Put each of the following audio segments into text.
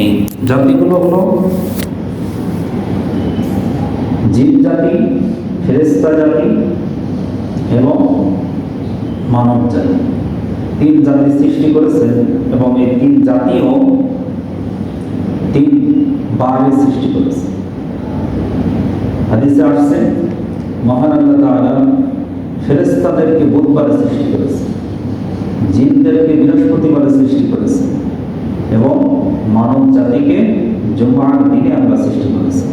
এই জাতিগুলো হলো জীব জাতি ফেরেস্তা জাতি এবং মানব জাতি। তিন জাতি সৃষ্টি করেছেন এবং এই তিন জাতিও তিন বারে সৃষ্টি করেছে। হাদিসে আসছে, মহান আল্লাহ ফেরেস্তাদেরকে বুধবারে সৃষ্টি করেছে, জিনদেরকে বৃহস্পতিবারে সৃষ্টি করেছে। এবং মানব জাতিকে জুমার দিনে আমরা সৃষ্টি করেছি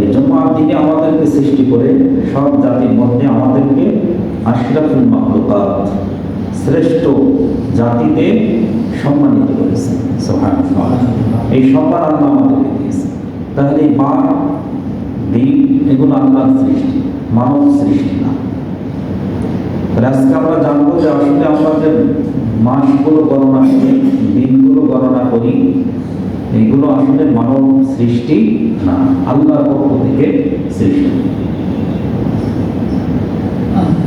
এই জুমার দিনে আমাদেরকে সৃষ্টি করে সব জাতির মধ্যে আমাদেরকে আশরাফুল মাহলুকাত শ্রেষ্ঠ জাতিতে সম্মানিত করেছে, সুবহানাল্লাহ। এই সম্মান আল্লাহ আমাদেরকে দিয়েছে। তাহলে মা দিন, এগুলো আল্লাহর সৃষ্টি, মানব সৃষ্টি না। আজকে আমরা জানব যে আসলে আমরা যে মাসগুলো গণনা করি দিনগুলো গণনা করি এগুলো আসলে মানব সৃষ্টি না আল্লাহর পক্ষ থেকে সৃষ্টি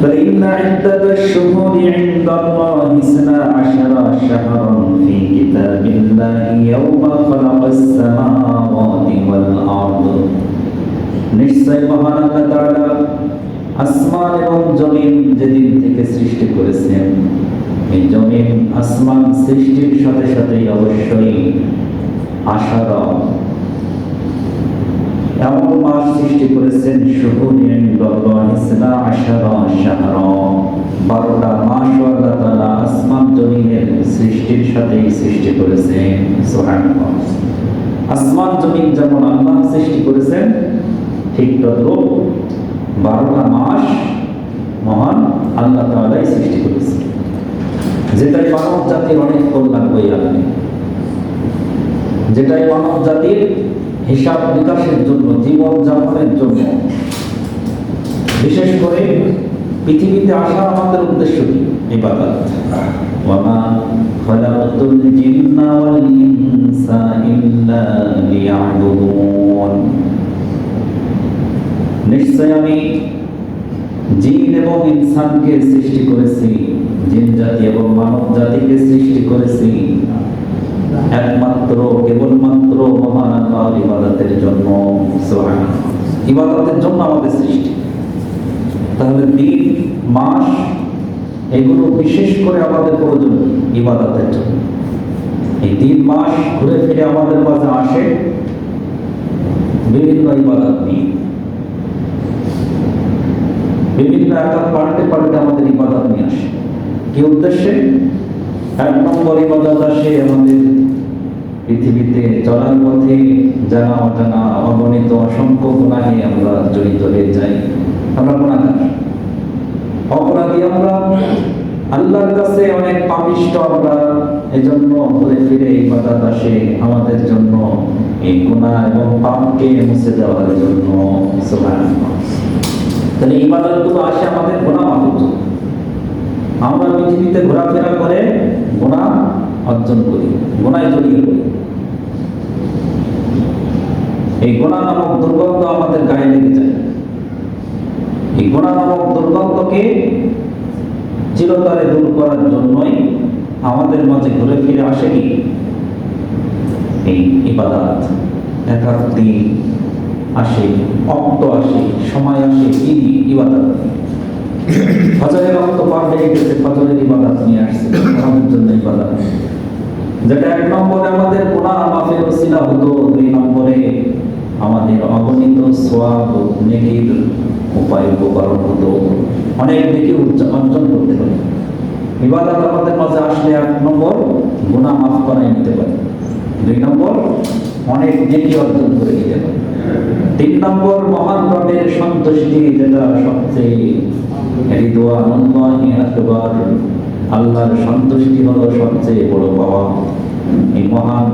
فإن عدة الشهور عند الله اثنا عشر شهرا في كتاب الله يوم خلق السماوات والأرض নিশ্চয় মহান আল্লাহ তাআলা আসমান এবং জমিন যেদিন থেকে সৃষ্টি করেছেন এই জমিন আসমান সৃষ্টির সাথে সাথে অবশ্যই এমন মাস সৃষ্টি করেছেন বারোটা মাস আল্লাহ তাআলা আসমান জমিনের সৃষ্টির সাথেই সৃষ্টি করেছেন আসমান জমিন যেমন আল্লাহ সৃষ্টি করেছেন, ঠিক তদ্রুপ বারোটা মাস মহান আল্লাহ তাআলাই সৃষ্টি করেছে যেটাই মানব জাতির অনেক কল্যাণ বই আনবে যেটাই মানব জাতির হিসাব বিকাশের জন্য জীবন যাপনের জন্য। বিশেষ করে পৃথিবীতে আসা আমাদের উদ্দেশ্য কি? ইবাদত। ওয়ামা খালাকাতুল জিন্না ওয়াল ইনসা ইল্লা লিয়াবুদুন। নিশ্চয় আমি জিন এবং ইনসানকে সৃষ্টি করেছি। জিন জাতি এবং মানব জাতিকে সৃষ্টি করেছি। একমাত্র, কেবলমাত্র মহান আল্লাহর ইবাদতের জন্য ইবাদতের জন্য আমাদের সৃষ্টি। তাহলে দিন, মাস, এগুলো বিশেষ করে আমাদের প্রয়োজন ইবাদতের জন্য। এই তিন মাস ঘুরে ফিরে আমাদের মাঝে আসে বিভিন্ন ইবাদত নিয়ে। বিভিন্ন একাত পাল্টে পাল্টে আমাদের কি উদ্দেশ্যে? এক নম্বর ইবাদত আসে আমাদের পৃথিবীতে চলার পথে জানা অজানা, অগণিত, অসংখ্য গুণাহে আমরা জড়িত হয়ে যাই। আমরা অপরাধী আমরা। আল্লাহর কাছে অনেক পাপিষ্ট আমরা। ফিরে আসে আমাদের জন্য এই গুনাহ এবং পাপকে মুছে দেওয়ার জন্য। তাহলে গুলো আসে আমাদের গুণা আমরা পৃথিবীতে ঘোরাফেরা করে গুণা অর্জন করি, গুণায় জড়িয়ে পড়ি। এই গোনা নামক দুর্গন্ধ আমাদের গায়ে লেগে যায়। এই গোনা নামক দুর্গন্ধকে চিরতরে দূর করার জন্যই আমাদের মাঝে ঘুরে ফিরে আসে কি? এই ইবাদাত। একাত দিন আসে, অক্ত আসে, সময় আসে ঈদ ইবাদত। ফজরের রক্ত পার হয়ে গেছে ফজরের ইবাদত নিয়ে আসছে। আমাদের জন্য ইবাদত যেটা এক নম্বরে আমাদের গুনাহ মাফের ওসিলা হতো, দুই নম্বরে আমাদের অগণিত সোয়াব নেকির উপায় উপকরণ হতো। অনেক নেকি উজ্জ- অর্জন করতে পারে ইবাদত আমাদের মাঝে আসলে এক নম্বর গুনাহ মাফ করাই নিতে পারে। দুই নম্বর অনেক নেকি অর্জন করে নিতে পারে। তিন নম্বর মহান রবের সন্তুষ্টি যেটা সবচেয়ে আল্লাহর সন্তুষ্টি হলো সবচেয়ে বড় পাওয়া। এই মহান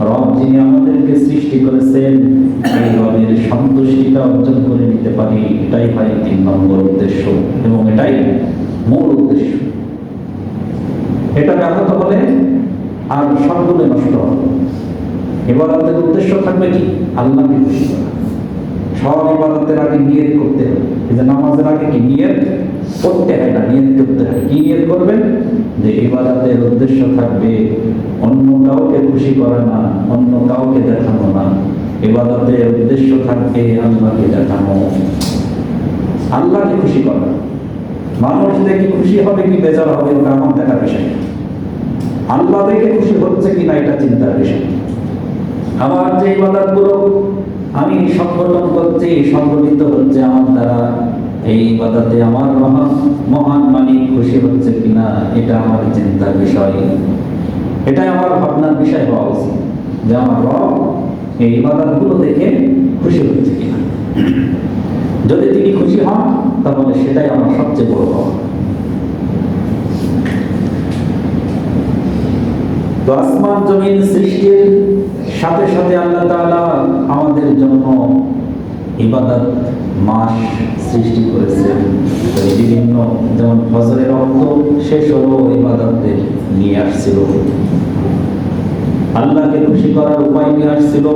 রব যিনি আমাদেরকে সৃষ্টি করেছেন, এই রবের সন্তুষ্টিটা অর্জন করে নিতে পারি, এটাই হয় তিন নম্বর উদ্দেশ্য এবং এটাই মূল উদ্দেশ্য। এটা ব্যাহত হলে আর সবগুলো নষ্ট হবে এবার আমাদের উদ্দেশ্য থাকবে কি? আল্লাহকে খুশি করা। সব ইবাদতের আগে নিয়ত করতে হবে। এই যে নামাজের আগে কি? নিয়ত। করতে না নিয়ত করতে হয় কি করবেন? যে ইবাদতের উদ্দেশ্য থাকবে অন্য কাউকে খুশি করা না, অন্য কাউকে দেখানো না। ইবাদতের উদ্দেশ্য থাকবে আল্লাহকে দেখানো। আল্লাহকে খুশি করা। মানুষ দেখে খুশি হবে কি বেজার হবে, ওটা আমার দেখার বিষয়। আল্লাহ দেখে খুশি হচ্ছে কিনা, এটা চিন্তার বিষয়। আমার যে ইবাদতগুলো, আমি সংগঠন করছি, সংগঠিত হচ্ছে আমার দ্বারা। এই ইবাদতে আমার মহান মহান মালিক খুশি হচ্ছে কিনা, এটা আমার চিন্তার বিষয়। এটাই আমার ভাবনার বিষয় হওয়া উচিত যে আমার রব এই ইবাদতগুলো দেখে খুশি হচ্ছে কিনা। যদি তিনি খুশি হন, তাহলে সেটাই আমার সবচেয়ে বড় পাওয়া তো আসমান জমিন সৃষ্টির সাথে সাথে আল্লাহ তাআলা আমাদের জন্য ইবাদত মাস সৃষ্টি করেছেন বিভিন্ন, যেমন ফজরের অর্থ শেষ হলো ইবাদতে নিয়ে আসছিল। আল্লাহকে খুশি করার উপায় নিয়ে আসছিল।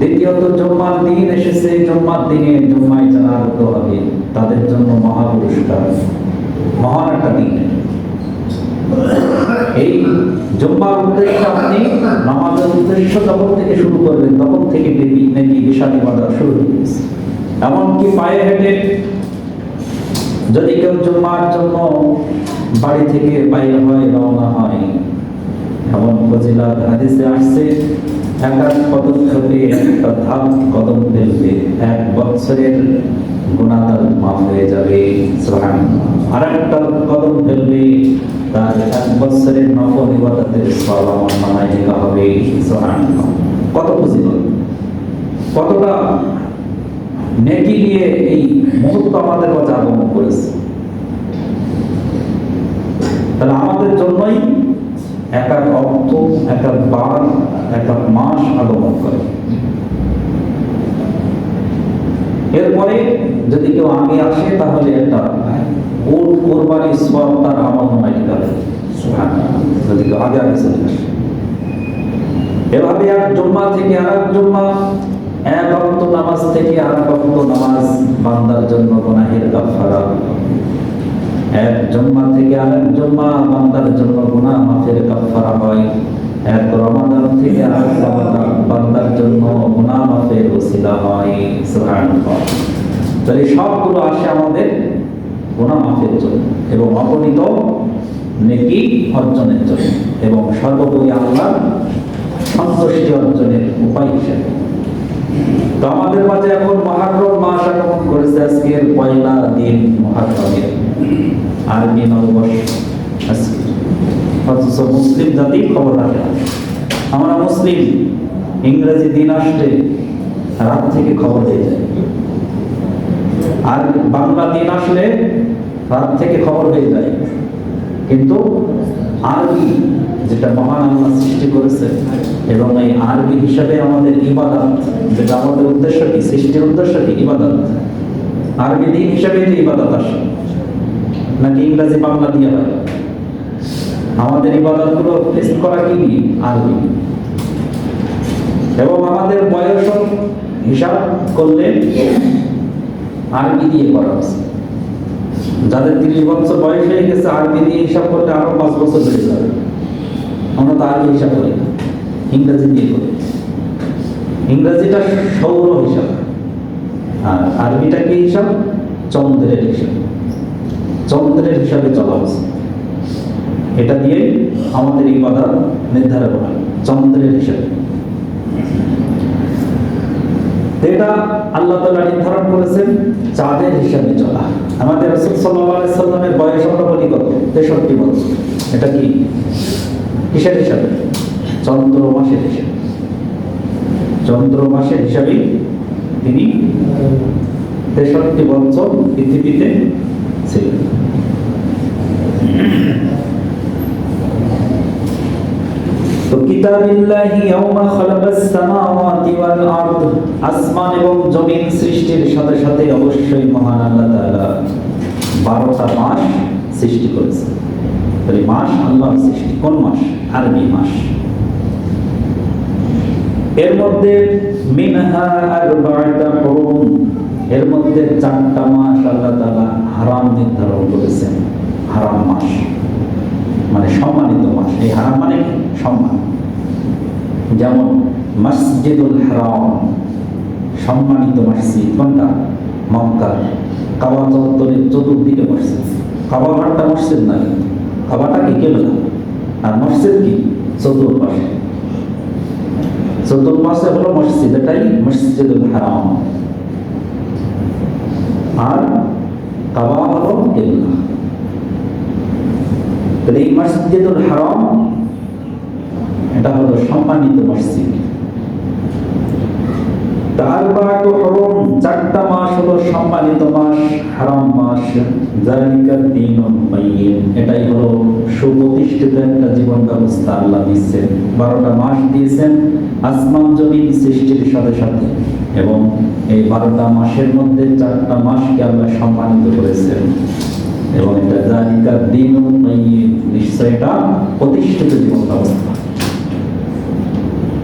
দ্বিতীয়ত, জম্মার দিন এসেছে। জম্মার দিনে জম্মায় যারা আরত হবে। তাদের জন্য মহা মহান একটা দিন। এই জুম্মার উদ্দেশ্য আপনি নামাজের উদ্দেশ্য যখন থেকে শুরু করবেন, তখন থেকে দেখি নাকি বিশাল ইবাদত শুরু এমনকি পায়ে হেঁটে যদি কেউ জুম্মার জন্য বাড়ি থেকে বাইরে হয়, রওনা হয়, এমন ফজিলাত হাদিসে আসছে এক এক পদক্ষেপে একটা ধাপ কদম ফেলবে। এক বছরের গুণাতার মাফ হয়ে যাবে, সুবহানাল্লাহ। আর একটা কদম ফেলবে, তার এক বছরের নফল ইবাদতের সব আমার নামায় লেখা হবে, সুবহানাল্লাহ। কত ফজিলত কতটা নেকি নিয়ে এই মুহূর্ত আমাদের কাছে আগমন করেছে তাহলে আমাদের জন্যই এক এক অর্থ, এক এক বার, এক এক মাস আগমন করে এরপরে যদি কেউ আগে আসে, তাহলে একটা উট কোরবানি সব তার আমল নামায় হবে। যদি কেউ আগে আগে চলে আসে। এভাবে এক জুম্মা থেকে আর এক জুম্মা, এক অক্ত নামাজ থেকে আর এক অক্ত নামাজ বান্দার জন্য গুনাহের কাফারা এক জম্মা থেকে আরেক জম্মা বান্দার জন্য গুনাহ মাফের কাফারা হয়। এক রমাদান থেকে রমাদান বান্দার জন্য গুনাহ মাফের ওসিলা হয়, সুবহানাল্লাহ। তাহলে সবগুলো আসে আমাদের গুনাহ জন্য এবং অগণিত নেকি অর্জনের জন্য এবং সর্বোপরি আল্লাহ সন্তুষ্টি অর্জনের উপায় হিসেবে। তো আমাদের মাঝে এখন মহারম মাস আগমন করেছে আজকের পয়লা দিন মহারমের, আরবি নববর্ষ। অথচ মুসলিম জাতি খবর রাখে। আমরা মুসলিম, ইংরেজি দিন আসলে রাত থেকে খবর দিয়ে যায় আর বাংলা দিন আসলে রাত থেকে খবর হয়ে যায় কিন্তু আরবি যেটা মহান আল্লাহ সৃষ্টি করেছে এবং এই আরবি হিসাবে আমাদের ইবাদত, যেটা আমাদের উদ্দেশ্য কি? সৃষ্টির উদ্দেশ্য কি? ইবাদত। আরবি দিন হিসাবে যে ইবাদত আসে, নাকি ইংরেজি বাংলা দিয়ে হয়? আমাদের ইবাদতগুলো টেস্ট করা কি দিয়ে? আরবি এবং আমাদের বয়স হিসাব করলে আরবি দিয়ে করা হচ্ছে যাদের তিরিশ বছর বয়স হয়ে গেছে আরবি দিয়ে হিসাব করলে আরও পাঁচ বছর বেড়ে যাবে আমরা তো আরবি হিসাব করি না। ইংরেজি দিয়ে করি। ইংরেজিটা সৌর হিসাব। আর আরবিটা কি হিসাব? চন্দ্রের হিসাব। চন্দ্রের হিসাবে চলা উচিত এটা দিয়ে আমাদের এই কথা নির্ধারণ হয়, চন্দ্রের হিসাবে। এটা আল্লাহ তাআলা নির্ধারণ করেছেন চাঁদের হিসাবে চলা। আমাদের রাসূল আলাইহি সাল্লামের বয়স আমরা বলি কত? 63 বছর। এটা কি? কিসের হিসাবে? চন্দ্র মাসের হিসাবে। চন্দ্র মাসের হিসাবে তিনি তেষট্টি বছর পৃথিবীতে ছিলেন। আসমান এবং জমিন সৃষ্টির সাথে সাথে অবশ্যই মহান আল্লাহ তাআলা 12টা মাস সৃষ্টি তাহলে মাস আল্লাহর সৃষ্টি কোন মাস? আরবি মাস। এর মধ্যে মিনহা আরবাআতা হুরুম এর মধ্যে চারটা মাস আল্লাহ তাআলা হারাম নির্ধারণ করেছেন। হারাম মাস। মানে সম্মানিত মাস। এই হারাম মানে সম্মান। যেমন মসজিদুল হারাম, সম্মানিত মসজিদ। কোনটা? মক্কার কাবা চত্বরের চতুর্দিকে মসজিদ। কাবা ঘরটা মসজিদ না? কিন্তু কাবাটা কি? কেবলা। আর মসজিদ কি? চতুর্পাশে। চতুর্পাশে হলো মসজিদ। এটাই মসজিদুল হারাম। আর কাবা হলো কেবলা। এই মসজিদুল হারাম এটা হলো সম্মানিত মসজিদ। সম্মানিত আসমান সাথে সাথে। এবং এই বারোটা মাসের মধ্যে চারটা মাসকে আল্লাহ সম্মানিত করেছেন। এবং এটা দিনুল কাইয়িম নিশ্চয় এটা প্রতিষ্ঠিত জীবন ব্যবস্থা।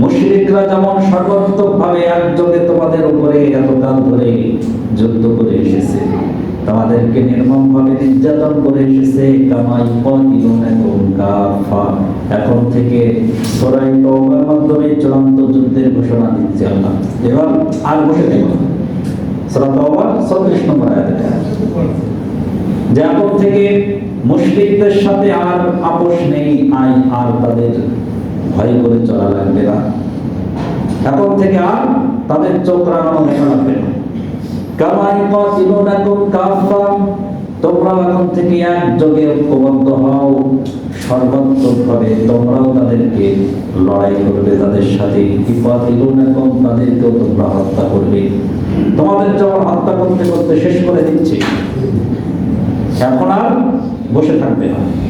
মুশরিকরা যেমন সর্বাত্মকভাবে একযোগে তোমাদের উপরে এতকাল ধরে যুদ্ধ করে এসেছে, তোমাদেরকে নির্মমভাবে নির্যাতন করে এসেছে, কামাই কাফা এখন থেকে তওবার মাধ্যমে চূড়ান্ত যুদ্ধের ঘোষণা দিচ্ছে আল্লাহ। এবার আর বসে 36 নম্বর যে এখন থেকে মুশরিকদের সাথে আর আপোষ নেই আই আর তাদের ভয় করে চলা লাগবে না। এখন থেকে আর তাদের চোখ রাঙানো দেখা লাগবে না। কামাই কাফা তোমরা এখন থেকে ঐক্যবদ্ধ হও। সর্বাত্মকভাবে তোমরাও তাদেরকে লড়াই করবে, তাদের সাথে ইকাতিলুনাকুম তাদেরকেও তোমরা হত্যা করবে। তোমাদের যখন হত্যা করতে করতে শেষ করে দিচ্ছে। এখন আর বসে থাকবে না।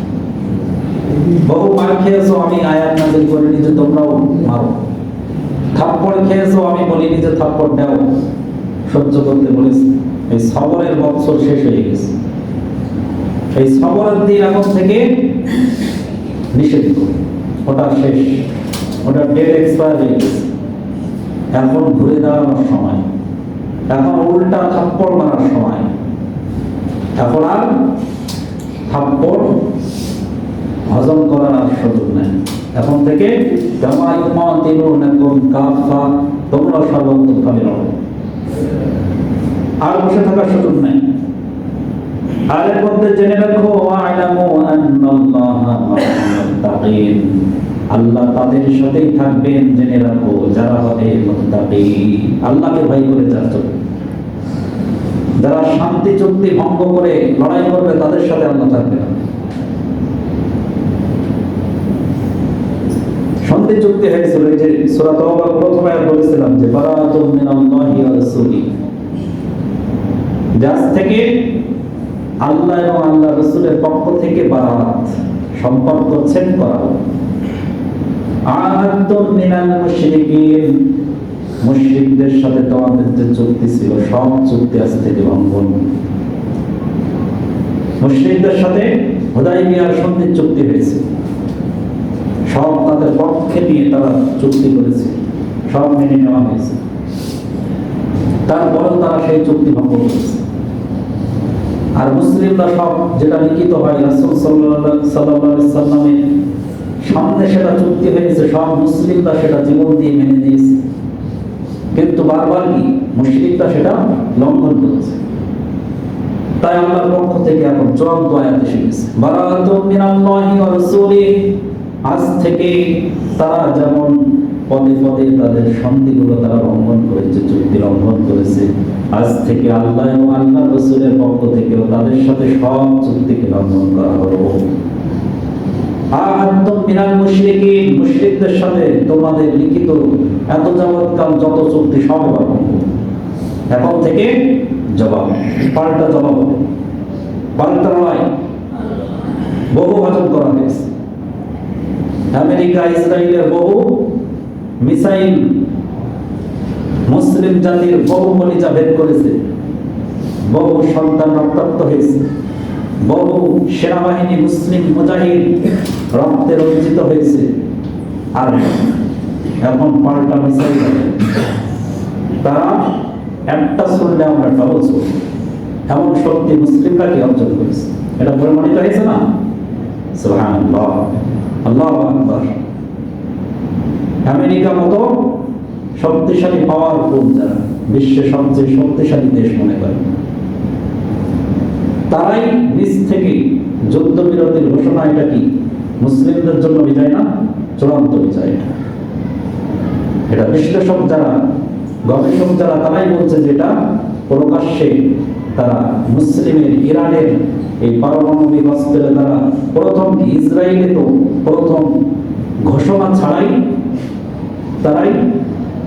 বহু মার খেয়েছো, আমি আয়াত নাজিল করিনি যে তোমরাও মারো। থাপ্পড় খেয়েছো, আমি বলিনি যে থাপ্পড় দাও সহ্য করতে বলেছি এই সবরের বৎসর শেষ হয়ে গেছে। এই সবরের দিন এখন থেকে নিষিদ্ধ ওটা শেষ। ওটা ডেট এক্সপায়ার হয়ে গেছে। এখন ঘুরে দাঁড়ানোর সময়। এখন উল্টা থাপ্পড় মারার সময়। এখন আর থাপ্পড় হজম করার আর সুযোগ নেই। এখন থেকে তোমরা সর্বোত্তমভাবে লড়ো আর বসে থাকার সুযোগ নেই। আর মধ্যে জেনে রাখো আল্লাহ তাদের সাথেই থাকবেন, জেনে রাখো, যারা হবে আল্লাহকে ভয় করে যাচ্ছ। যারা শান্তি চুক্তি ভঙ্গ করে লড়াই করবে, তাদের সাথে আল্লাহ থাকবে না শান্তি চুক্তি হয়েছিল যে সূরা প্রথমে আয়াত বলেছিলাম যে থেকে আল্লাহ এবং আল্লাহ পক্ষ থেকে বারাত, সম্পর্ক ছেদ করা। মিনাল মুশরিকিন। মুশরিকদের সাথে তোমাদের যে চুক্তি ছিল, সব চুক্তি আজ থেকে ভঙ্গন মুশরিকদের সাথে হুদাইবিয়ার সন্ধি চুক্তি হয়েছে। সব তাদের পক্ষে নিয়ে তারা চুক্তি করেছে। সব মেনে নেওয়া হয়েছে। তারপরেও তারা সেই চুক্তি ভঙ্গ করেছে। আর মুসলিমরা সব যেটা লিখিত হয়, রাসূল সাল্লামের সামনে সেটা চুক্তি হয়েছে, সব মুসলিমরা সেটা জীবন দিয়ে মেনে নিয়েছে। কিন্তু বারবার কি মুশরিকরা সেটা লঙ্ঘন করেছে? তাই আল্লাহর পক্ষ থেকে এখন চূড়ান্ত আয়াত এসে গেছে। বারাতুম মিনাল্লাহি ওয়া রাসূলিহি। আজ থেকে তারা যেমন পদে পদে তাদের সন্ধিগুলো তারা লঙ্ঘন করেছে, চুক্তি লঙ্ঘন করেছে, আজ থেকে আল্লাহ এবং আল্লাহ রসুলের পক্ষ থেকেও তাদের সাথে সব চুক্তিকে লঙ্ঘন করা হলো। আহাত্তম মিনাল মুশরিকিন, মুশরিকদের সাথে তোমাদের লিখিত এত যাবৎকাল যত চুক্তি সব এখন থেকে জবাব, পাল্টা জবাব পাল্টা লড়াই বহু ভাজন করা হয়েছে। আমেরিকা, ইসরায়েলের বহু মিসাইল মুসলিম জাতির বহু কলিজা ভেদ করেছে, বহু সন্তান রক্তাক্ত হয়েছে, বহু সেনাবাহিনী মুসলিম মুজাহিদ রক্তে রঞ্জিত হয়েছে, আর এখন পাল্টা মিসাইল। তারা একটা শুনলে আমরা ডবল এমন শক্তি মুসলিমরা কি অর্জন করেছে এটা প্রমাণিত হয়েছে না সুবহানাল্লাহ। আল্লাহু আকবার। আমেরিকা মতো শক্তিশালী পাওয়ারফুল যারা, বিশ্বের সবচেয়ে শক্তিশালী দেশ মনে করে। তারাই নিজ থেকে যুদ্ধবিরতির ঘোষণা, এটা কি? মুসলিমদের জন্য বিজয় না? চূড়ান্ত বিজয় এটা। এটা বিশ্লেষক যারা, গবেষক যারা, তারাই বলছে যেটা প্রকাশ্যে তারা মুসলিমের, ইরানের এই পারমাণবিক অস্ত্রে তারা প্রথম ইসরায়েলে তো প্রথম ঘোষণা ছাড়াই তারাই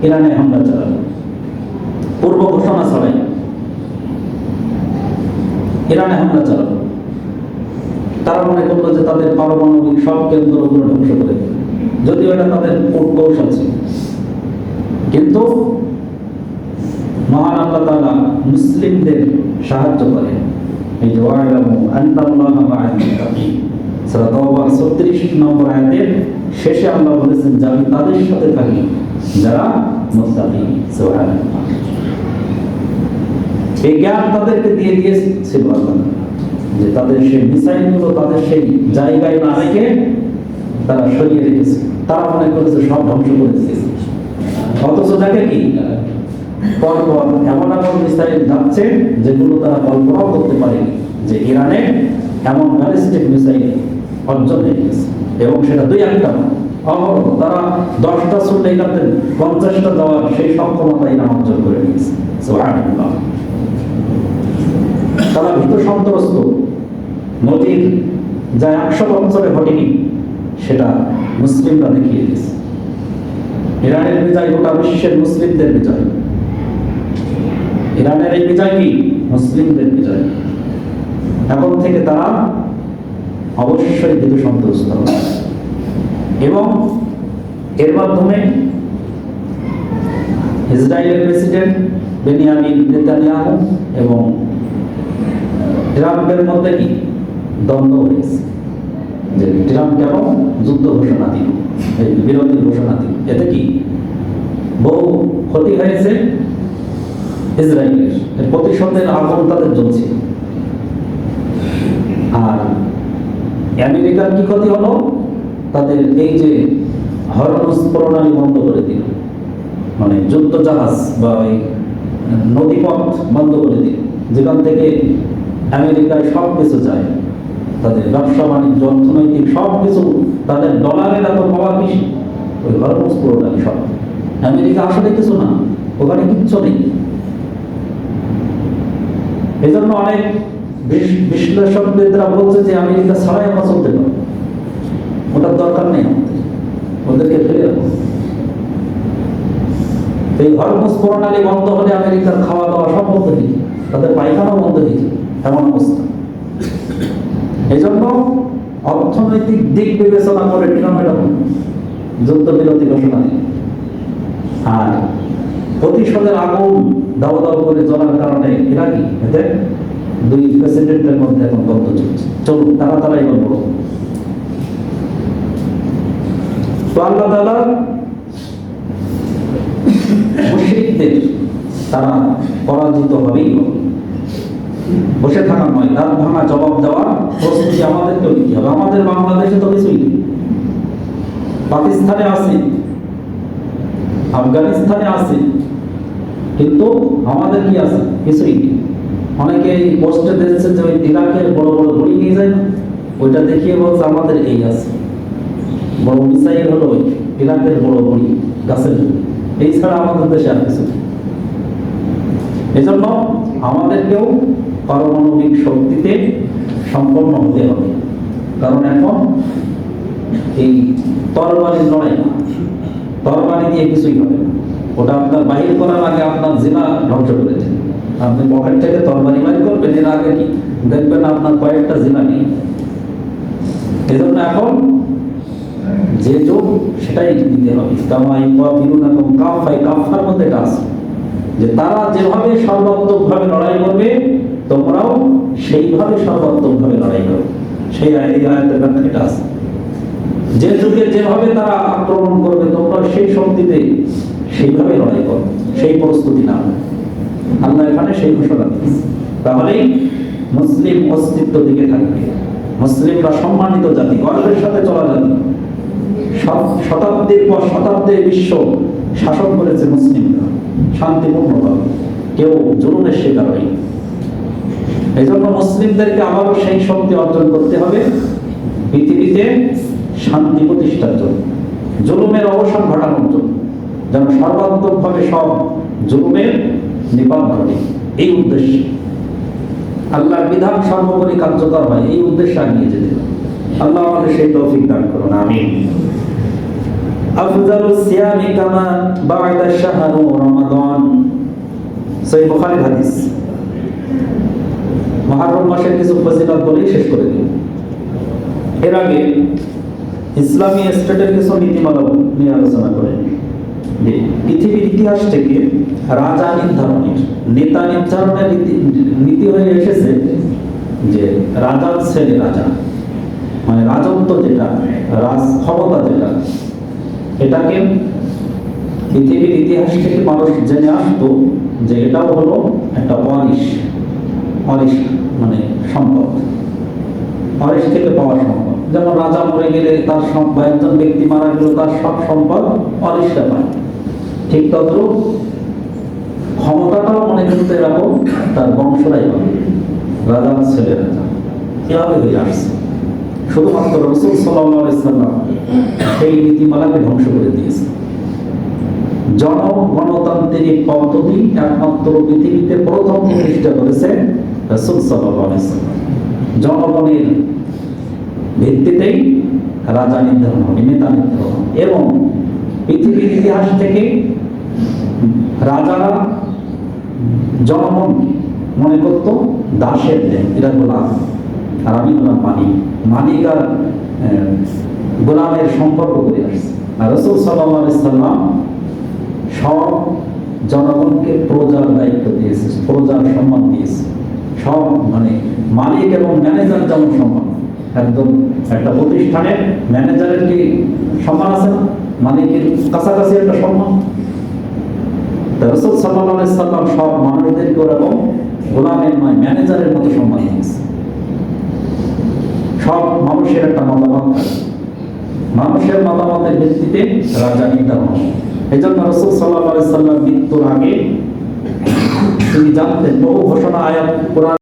ইরানে হামলা চালালো। পূর্ব ঘোষণা ছাড়াই ইরানে হামলা চালালো। তারা মনে করল যে তাদের পারমাণবিক সব কেন্দ্রগুলো ধ্বংস করে যদিও এটা তাদের কৌশল ছিল। কিন্তু মহান আল্লাহ তাআলা মুসলিমদের সাহায্য করেন। এই যে ওয়াইলামু মা'আল মুত্তাকিন সূরা তাওবার 36 নম্বর আয়াতের শেষে আল্লাহ বলেছেন যে আমি তাদের সাথে থাকি, যারা এই জ্ঞান তাদেরকে দিয়ে দিয়েছিল যে তাদের সেই তাদের সেই জায়গায় না রেখে তারা সরিয়ে রেখেছে। তারা মনে করেছে সব ধ্বংস করে অথচ দেখে কি? পরপর এমন এমন মিসাইল যাচ্ছে যেগুলো তারা কল্পনাও করতে যে ইরানে এমন ব্যালিস্টিক মিসাইল অর্জন হয়ে গেছে। এবং সেটা দুই একটা অহরহ, তারা দশটা পঞ্চাশটা দেওয়ার সেই সক্ষমতা অর্জন করে নিয়েছে। তারা ভীত সন্ত্রস্ত। নদীর যা একশো বছরে ঘটেনি, সেটা মুসলিমরা দেখিয়ে দিয়েছে। ইরানের বিজয় গোটা বিশ্বের মুসলিমদের বিজয়। ইরানের এই বিজয় কি? মুসলিমদের বিজয়। এখন থেকে তারা অবশ্যই সন্ত্রস্ত হবে। এবং এর মাধ্যমে ইসরায়েলের প্রেসিডেন্ট বেনিয়ামিন নেতানিয়াহু এবং ট্রাম্পের মধ্যে কি? দ্বন্দ্ব হয়েছে যে ট্রাম্প কেন যুদ্ধ ঘোষণা দিল বিরতির ঘোষণা দিল। এতে কি? বহু ক্ষতি হয়েছে ইসরায়েলের প্রতিশোধের আগুন তাদের জ্বলছিল আর আমেরিকার কি ক্ষতি হলো? তাদের এই যে হরমুজ প্রণালী বন্ধ করে দিল। মানে যুদ্ধ জাহাজ বা ওই নদীপথ বন্ধ করে দিল। যেখান থেকে আমেরিকায় সব কিছু যায়। তাদের ব্যবসা, বাণিজ্য, অর্থনৈতিক সব কিছু তাদের ডলারের এত পাওয়া বেশি ওই হরমুজ প্রণালী সব। আমেরিকা আসলে কিছু না। ওখানে কিচ্ছু নেই। এই জন্য অনেক বিশ- বিশ্লেষকবিদরা বলছে যে আমেরিকা ছাড়াই আমরা চলতে পারব ওটার দরকার নেই ওদেরকে ফেলে এই হরমুজ প্রণালী বন্ধ হলে আমেরিকার খাওয়া দাওয়া সব বন্ধ হয়ে। তাদের পায়খানাও বন্ধ হয়ে এমন অবস্থা। এই জন্য অর্থনৈতিক দিক বিবেচনা করে ট্রাম্প এটা যুদ্ধ বিরতি ঘোষণা আর প্রতিশোধের আগুন দাও দাও করে জ্বলার কারণে এরা কি? এতে দুই প্রেসিডেন্টের মধ্যে এখন দ্বন্দ্ব চলছে। চলুন, তারা তারাই তো আল্লাহ তাআলা মুশরিকদের তারা পরাজিত হবেই হবে। বসে থাকা নয়, দাঁত ভাঙা, জবাব দেওয়া, প্রস্তুতি নিতে হবে। আমাদের বাংলাদেশে তো কিছুই নেই। পাকিস্তানে আছে আফগানিস্তানে আছে কিন্তু আমাদের কি আছে? কিছুই নেই। অনেকে পোস্টে দেখছে যে ওই ইরাকের বড় বড় ঘড়ি নিয়ে যায় ওইটা দেখিয়ে বলছে, আমাদের এই আছে। বড় মিসাইল হলো ওই ইরাকের বড় ঘড়ি গাছের এই ছাড়া আমাদের দেশে আর কিছু। এজন্য আমাদেরকেও পারমাণবিক শক্তিতে সম্পন্ন হতে হবে। কারণ এখন এই তরবারির লড়াই না। তরবারি দিয়ে কিছুই হবে না। ওটা আপনার বাহির করার আগে আপনার জেলা ধ্বংস করে দেন আপনি পকেট থেকে তরবারি বাইর করবেন, এর আগে কি? দেখবেন আপনার কয়েকটা জেলা নেই। এজন্য এখন যে যোগ, সেটাই দিতে হবে। কামাই এবং কাফাই কাফার মধ্যে এটা আছে। যে তারা যেভাবে সর্বাত্মকভাবে লড়াই করবে, তোমরাও সেইভাবে সর্বাত্মকভাবে লড়াই করো। সেই এই আয়াতের ব্যাখ্যা এটা আছে। যে যুগে যেভাবে তারা আক্রমণ করবে, তোমরা সেই শক্তিতে সেইভাবে লড়াই করো। সেই প্রস্তুতি নাও। আল্লাহ এখানে সেই ঘোষণা দিয়েছে। তাহলেই মুসলিম অস্তিত্ব দিকে থাকবে। মুসলিমরা সম্মানিত জাতি, গর্বের সাথে চলা জাতি। শত- শতাব্দীর পর শতাব্দীর বিশ্ব শাসন করেছে মুসলিমরা। শান্তিপূর্ণভাবে কেউ জুলুমের শিকার হয়নি। এই জন্য মুসলিমদেরকে আবারও সেই শক্তি অর্জন করতে হবে। পৃথিবীতে শান্তি প্রতিষ্ঠার জন্য। জুলুমের অবসান ঘটানোর জন্য। যেন সর্বাত্মকভাবে সব জুলুমের নিপাত ঘটে। এই উদ্দেশ্যে। আল্লাহর বিধান সর্বোপরি কার্যকর হয়। এই উদ্দেশ্যে আগিয়ে যেতে আল্লাহ আমাদের সেই তৌফিক দান করুন। আমিন। আফজালু সিয়ামি কামা রমাদান। হাদিস। মাসের কিছু ফজিলত বলেই শেষ করে দিই। এর আগে ইসলামী স্টেটের কিছু নীতিমালা নিয়ে আলোচনা করেন। যে পৃথিবীর ইতিহাস থেকে রাজা নির্ধারণের, নেতা নির্ধারণের নীতি হয়ে এসেছে যে রাজার ছেলে রাজা। মানে রাজত্ব যেটা, রাজ ক্ষমতা যেটা, এটাকে পৃথিবীর ইতিহাস থেকে মানুষ জেনে আসতো যে এটাও হলো একটা অনিশ অনিশ মানে সম্পদ। অনিশ থেকে পাওয়া সম্পদ। যেমন রাজা মরে গেলে তার সব একজন ব্যক্তি মারা গেল তার সব সম্পদ অনিশটা পায়। ঠিক তদ্রুপ ক্ষমতাটাও মনে করতে এরকম তার বংশরাই পাবে রাজার ছেলে এভাবে হয়ে আসছে। শুধুমাত্র রসুল সাল্লাহ ইসলাম নীতিমালাকে ধ্বংস করে দিয়েছে। জনগণতান্ত্রিক পদ্ধতি একমাত্র পৃথিবীতে প্রথম প্রতিষ্ঠা করেছে রসুল সাল্লাহ জনগণের ভিত্তিতেই রাজা নির্ধারণ হবে, নেতা নির্ধারণ এবং পৃথিবীর ইতিহাস থেকে রাজারা জনগণ মনে করত, দাসের দেন এরা গোলাম। আর আমি হলাম মালিক মালিক আর গোলামের সম্পর্ক করে আসছে। আর রসুল সাল্লাহ সাল্লাম সব জনগণকে প্রজার দায়িত্ব দিয়েছে, প্রজার সম্মান দিয়েছে। সব মানে মালিক এবং ম্যানেজার যেমন সম্মান। একদম একটা প্রতিষ্ঠানের ম্যানেজারের কি সম্মান আছে না? মালিকের কাছাকাছি একটা সম্মান? রসুল সাল্লাহ সব মানুষদেরকে গোলামের নয় ম্যানেজারের মতো সম্মান দিয়েছে। সব মানুষের একটা মতামত মানুষের মতামতের ভিত্তিতে রাজা নির্ধারণ এই জন্য রসুল সাল্লাহ সাল্লাম মৃত্যুর আগে তিনি জানতেন বহু ঘোষণা আয়াত কোরআন